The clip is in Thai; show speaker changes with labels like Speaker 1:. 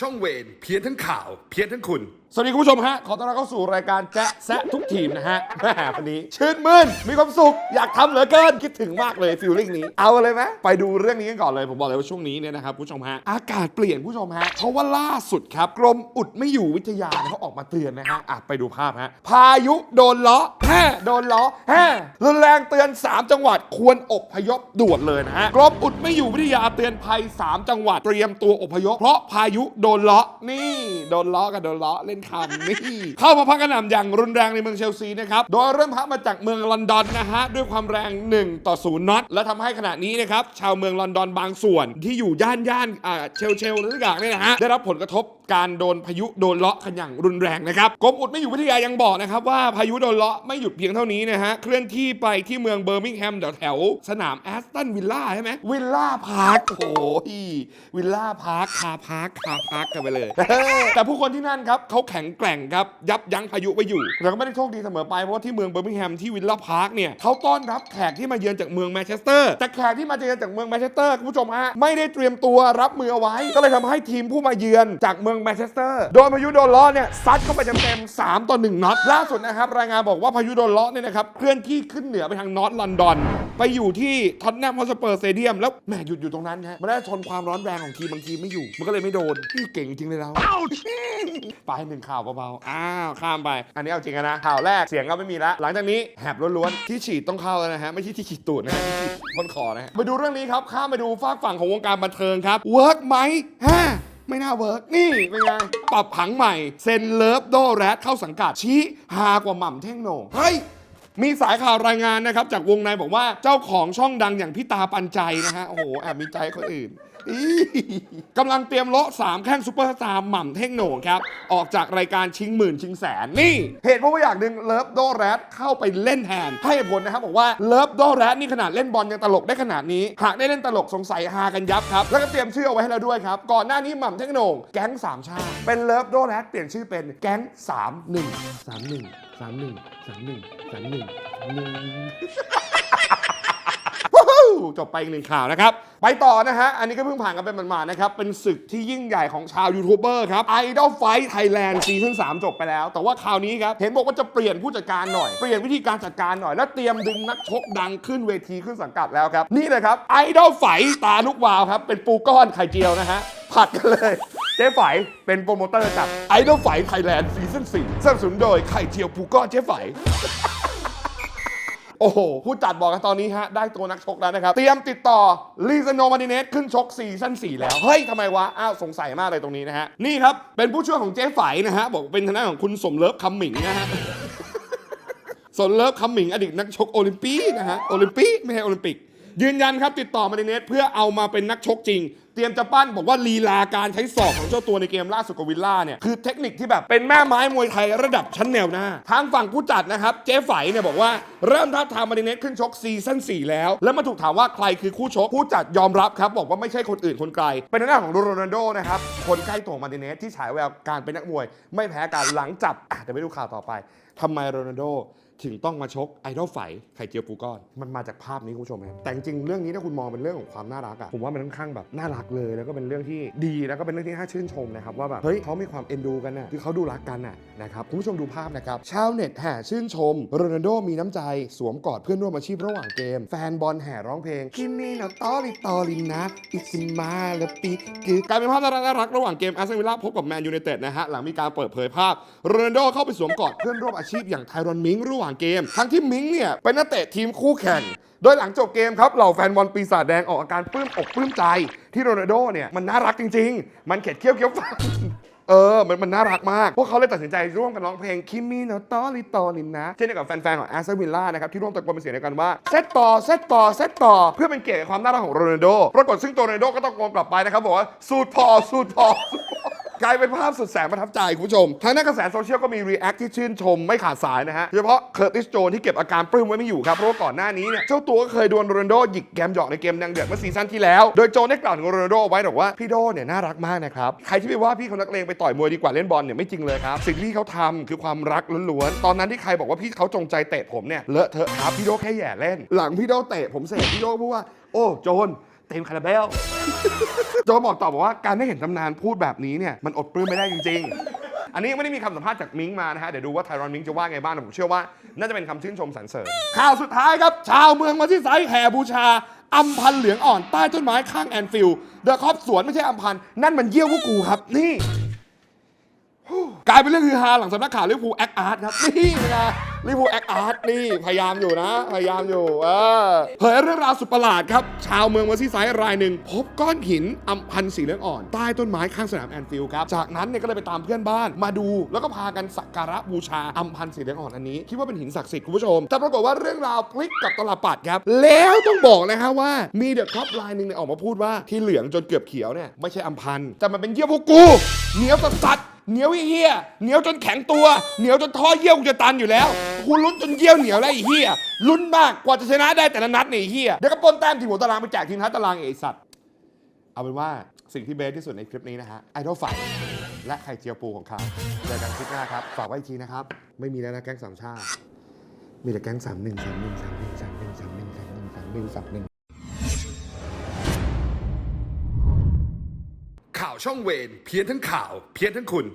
Speaker 1: ช่องเวนเพี้ยนทั้งข่าว เพี้ยนทั้งคุณ
Speaker 2: สวัสดีคุณผู้ชมฮะ ขอต้อนรับเข้าสู่รายการแจ๊ะแซะทุกทีมนะฮะแหมวันนี้ ชื่นมื่นมีความสุข อยากทำเหลือเกิน คิดถึงมากเลยฟิลลิ่งนี้ เอาเลยไหมไปดูเรื่องนี้กันก่อนเลย ผมบอกเลยว่าช่วงนี้เนี่ยนะครับคุณผู้ชมฮะ อากาศเปลี่ยนคุณผู้ชมฮะ เพราะว่าล่าสุดครับ กรมอุดไม่อยู่วิทยาเนี่ยเขาออกมาเตือนนะฮะอะไปดูภาพฮะ พายุโดนล้อแฮ่โดนล้อแฮ่รุนแรงเตือน 3 จังหวัดควรอบพยพด่วนเลยนะฮะกรมอุดไม่อยู่วิทยาเตือนภัย 3 จังหวัดเตรียมตัวอพยพ เพราะพายุโดนล้อนี่ โดนล้อกับโดนล้อเล่นคำนี่ เข้ามาพักกระหน่ำอย่างรุนแรงในเมืองเชลซีนะครับโดยเริ่มพักมาจากเมืองลอนดอนนะฮะด้วยความแรง 1 ต่อ0น็อตและทำให้ขณะนี้นะครับชาวเมืองลอนดอนบางส่วนที่อยู่ย่านย่านเชลเชลหรือกอย่างเนี่ยนะฮะได้รับผลกระทบการโดนพายุโดนเลาะกันอย่างรุนแรงนะครับกรมอุดไม่อยู่วิทยายังบอกนะครับว่าพายุโดนเลาะไม่หยุดเพียงเท่านี้นะฮะ เคลื่อนที่ไปที่เมืองเบอร์มิงแฮมแถวแถวๆสนามแอสตันวิลล่าใช่ไหมวิลล่าพาร์คโอ้โหวิลล่าพาร์คคาพาร์คคาพาร์คกันไปเลย แต่ผู้คนที่นั่นครับเขาแข็งแกร่งครับ ยับยั้งพายุไว้อยู่แต่ก็ไม่ได้โชคดีเสมอไปเพราะว่าที่เมืองเบอร์มิงแฮมที่วิลล่าพาร์คเนี่ยเขาต้อนรับแขกที่มาเยือนจากเมืองแมนเชสเตอร์แต่แขกที่มาเยือนจากเมืองแมนเชสเตอร์คุณผู้ชมฮะไม่ได้เตรียมตัวรับมือเอาไว้ ก็เลยทำให้ทีมผู้มาเยือนจากเมืองแมนเชสเตอร์โดนพายุโดนล้อเนี่ยซัดเข้าไปเต็มๆ3ต่อ1น็อตล่าสุดนะครับรายงานบอกว่าพายุโดนล้อเนี่ยนะครับเคลื่อนที่ขึ้นเหนือไปทางนอร์ทลอนดอน ไปอยู่ที่ท็อตแนมฮอสเปอร์สเตเดียมแล้วแหมหยุดอยู่ตรงนั้นฮะมันได้ทนความร้อนแรงของทีมบางทีมไม่อยู่ มันก็เลยไม่โดนพี่เก่งจริงเลยเราไปหนึ่งข่าวเบาๆอ้าวข้ามไป อันนี้เอาจริงอะนะข่าวแรกเสียงก็ไม่มีละหลังจากนี้แหบล้วนๆที่ฉีดต้องเข้าแล้วนะฮะไม่ใช่ที่ฉีดตูดนะฮะที่ฉีดพ่นคอนะฮะมาดูเรื่องนี้ครับข้ามไปดูฝากฝั่งของวงการบันเทิงครับเวิร์กไหมฮะ ไม่น่าเวิร์กนี่เป็นไงปรับผังใหม่เซ็นเลิฟโดแรดเข้าสังกัดชี้ฮากว่าหม่ำเท่งโหน่งเฮ้ย มีสายข่าวรายงานนะครับจากวงในบอกว่าเจ้าของช่องดังอย่างพี่ตาปันใจนะฮะ โอ้โหแอบมีใจคนอื่นกำลังเตรียมโลาะสามแข้งซูเปอร์สตาร์หม่ำเท่งโหน่งครับ ออกจากรายการชิงหมื่นชิงแสน นี่ เหตุเพราะว่าอยากดึงเลิฟโดแรดเข้าไปเล่นแทนให้ผลนะครับบอกว่าเลิฟโดแรดนี่ขนาดเล่นบอลยังตลกได้ขนาดนี้ หากได้เล่นตลกสงสัยฮากันยับครับ แล้วก็เตรียมชื่อเอาไว้ให้เราด้วยครับ ก่อนหน้านี้หม่ำเท่งโหน่งแก๊งสามชาติเป็นเลิฟโดแรดเปลี่ยนชื่อเป็นแก๊งสามหนึ่งสามหนึ่งสามหนึ่งสามหนึ่งสามหนึ่งหนึ่งจบไปอีกหนึ่งข่าวนะครับ ไปต่อนะฮะ อันนี้ก็เพิ่งผ่านกันไปหมาดๆนะครับ เป็นศึกที่ยิ่งใหญ่ของชาวยูทูบเบอร์ครับ Idol Fight Thailand ซีซั่น3จบไปแล้ว แต่ว่าคราวนี้ครับ เห็นบอกว่าจะเปลี่ยนผู้จัดการหน่อย เปลี่ยนวิธีการจัดการหน่อย แล้วเตรียมดึงนักชกดังขึ้นเวทีขึ้นสังกัดแล้วครับ นี่เลยครับ Idol Fight ตาลูกวาวครับ เป็นปูก้อนไข่เจียวนะฮะ ผัดกันเลยเจ๊ไฝเป็นโปรโมเตอร์จาก Idol Fight Thailand ซีซั่น4สนับสนุนโดยไข่เจียวปูก้อนเจ๊ไฝ โอ้โหผู้จัดบอกกันตอนนี้ฮะ ได้ตัวนักชกแล้วนะครับ เตรียมติดต่อลีซาโนมาดิเนสขึ้นชกซีซั่น4แล้ว เฮ้ยทำไมวะ อ้าว สงสัยมากเลยตรงนี้นะฮะ นี่ครับ เป็นผู้ช่วยของเจ๊ไฝนะฮะ บอกเป็นทางด้านของคุณสมเลิฟคำหมิงนะฮะสนเลิฟคำหมิงอดีตนักชกโอลิมปีนะฮะโอลิมปีไม่ใช่โอลิมปิกยืนยันครับติดต่อมาดิเนสเพื่อเอามาเป็นนักชกจริง เตรียมจะปั้นบอกว่าลีลาการใช้ศอกของเจ้าตัวในเกมล่าสุดกับวิลล่าเนี่ยคือเทคนิคที่แบบเป็นแม่ไม้มวยไทยระดับชั้นแนวหน้า ทางฝั่งผู้จัดนะครับ เจ๊ไฝเนี่ยบอกว่าเริ่มท้าทามมาดิเนสขึ้นชกซีซั่น4 แล้ว แล้วมาถูกถามว่าใครคือคู่ชกผู้จัดยอมรับครับ บอกว่าไม่ใช่คนอื่นคนไกล เป็นทางด้าของโรนัลโดนะครับคนใกล้ตัวมาดิเนสที่ฉายแววการเป็นนักมวย ไม่แพ้การหลังจับอะเดี๋ยวไปดูข่าวต่อไปทำไมโรนัลโด ถึงต้องมาชกไอดอลไฟไข่เจียวปูก้อน มันมาจากภาพนี้คุณผู้ชมครับแต่จริงเรื่องนี้ถ้าคุณมองเป็นเรื่องของความน่ารักอะผมว่ามันค่อนข้างแบบน่ารักเลย แล้วก็เป็นเรื่องที่ดีแล้วก็เป็นเรื่องที่น่าชื่นชมนะครับว่าแบบเฮ้ยเขามีความเอ็นดูกันน่ะคือเขาดูรักกันน่ะนะครับคุณผู้ชมดูภาพนะครับชาวเน็ตแห่ชื่นชมโรนัลโดมีน้ำใจสวมกอดเพื่อนร่วมอาชีพระหว่างเกม แฟนบอลแห่ร้องเพลงคิมิโนตอริตอรินนะอิซิมาและปีคือกลายเป็นภาพน่ารักน่ารักระหว่างเกมอาร์เซนวิลล่าพบกับแมนยูไนเต็ดนะฮะหลังมีการเปิดเผยภาพโรนัลโดเข้าไปสวมกอดเพื่อนร่วมอาชีพอย่างไทรอนมิงระหว่างเกม ทั้งที่มิงเนี่ยเป็นนักเตะทีมคู่แข่ง โดยหลังจบเกมครับเหล่าแฟนบอลปีศาจแดงออกอาการปลื้มอกปลื้มใจ ที่โรนัลโดเนี่ยมันน่ารักจริง ๆ มันเข็ดเคี้ยวเคี้ยวฟันเออ มันมันน่ารักมาก พวกเขาเลยตัดสินใจร่วมกันร้องเพลงคิมิโนตอริโตนินนะ เช่นเดียวกับแฟนๆ ของแอสตันวิลล่านะครับ ที่ร่วมตะโกนเป็นเสียงเดียวกันว่า เซตต่อ เซตต่อ เซตต่อ เพื่อเป็นเกียรติความน่ารักของโรนัลโด ปรากฏซึ่งตัวโรนัลโดก็ตะโกนกลับไปนะครับบอกว่าสูตรพอสูตรพอสูตรพอ กลายเป็นภาพสุดแสนประทับใจคุณผู้ชมทางด้านกระแสโซเชียลก็มีรีแอคที่ชื่นชมไม่ขาดสายนะฮะโดยเฉพาะเคอร์ติสโจนที่เก็บอาการปลื้มไว้ไม่อยู่ครับเพราะว่าก่อนหน้านี้เนี่ยเจ้าตัวก็เคยโดนโรนโดหยิกแกมหยอกในเกมแดงเดือดเมื่อซีซั่นที่แล้ว โดยโจนได้กล่าวถึงโรนโดไว้บอกว่าพี่โดเนี่ยน่ารักมากนะครับใครที่ไปว่าพี่เขานักเลงไปต่อยมวยดีกว่าเล่นบอลเนี่ยไม่จริงเลยครับสิ่งที่เขาทำคือความรักล้วนๆตอนนั้นที่ใครบอกว่าพี่เขาจงใจเตะผมเนี่ยเลอะเทอะครับพี่โดแค่แย่เล่น หลังพี่โดเตะผมเสร็จพี่โดพูดว่าโอ้โจน เต็มคาราเบล โจบอกต่อบอกว่าการได้เห็นตำนานพูดแบบนี้เนี่ยมันอดปลื้มไม่ได้จริง ๆ อันนี้ยังไม่ได้มีคำสัมภาษณ์จากมิงมานะฮะ เดี๋ยวดูว่าไทรอนมิงจะว่าไงบ้างแต่ผมเชื่อว่าน่าจะเป็นคำชื่นชมสรรเสริญ ข่าวสุดท้ายครับ ชาวเมืองมาที่ไซต์แห่บูชาอัมพันธ์เหลืองอ่อนใต้ต้นไม้ข้างแอนฟิลด์เดอะคอปสวนไม่ใช่อัมพันธ์นั่นมันเยี่ยวพวกกูครับนี่ กลายเป็นเรื่องฮือฮาหลังสำนักข่าวลิเวอร์พูลแอคอาร์ตครับนี่นะลิเวอร์พูลแอคอาร์ตนี่พยายามอยู่นะ พยายามอยู่เออเผยเรื่องราวสุดประหลาดครับ ชาวเมืองเมอร์ซีไซด์รายหนึ่ง พบก้อนหินอัมพันธ์สีเหลืองอ่อน ใต้ต้นไม้ข้างสนามแอนฟิลด์ครับ จากนั้นเนี่ยก็เลยไปตามเพื่อนบ้านมาดูแล้วก็พากันสักการะบูชาอัมพันธ์สีเหลืองอ่อนอันนี้ คิดว่าเป็นหินศักดิ์สิทธิ์คุณผู้ชม แต่ปรากฏว่าเรื่องราวพลิกกับตลับปัดครับแล้วต้องบอกนะฮะว่ามีเดอะครอปไลน์หนึ่งเนี่ยออกมาพูดว่าที่เหลืองจนเกือบเขียวเนี่ยไม่ใช่อัมพันธ์แต่มันเป็นเยี่ยวพวกกูเหนียวสัส เหนียวไอ้เหี้ยเหนียวจนแข็งตัว เหนียวจนท่อเยี่ยวกูจะตันอยู่แล้วกูลุ้นจนเยี่ยวเหนียวแล้วไอ้เหี้ยลุ้นมากกว่าจะชนะได้แต่ละนัดเนี่ยไอ้เหี้ยเดี๋ยวก็ปนแต้มทีมหัวตารางไปแจกทีมท้ายตารางไอ้สัตว์เอาเป็นว่าสิ่งที่เบสที่สุดในคลิปนี้นะฮะไอดอลไฟและไข่เจียวปูของเขาเจอกันคลิปหน้าครับฝากไว้อีกทีนะครับไม่มีแล้วนะแก๊งสามชาติมีแต่แก๊งสามหนึ่งสามหนึ่งสามหนึ่งสามหนึ่งสามหนึ่งสามหนึ่งสามหนึ่งสามหนึ่ง
Speaker 1: ช่องเวนเพี้ยนทั้งข่าว เพี้ยนทั้งคุณ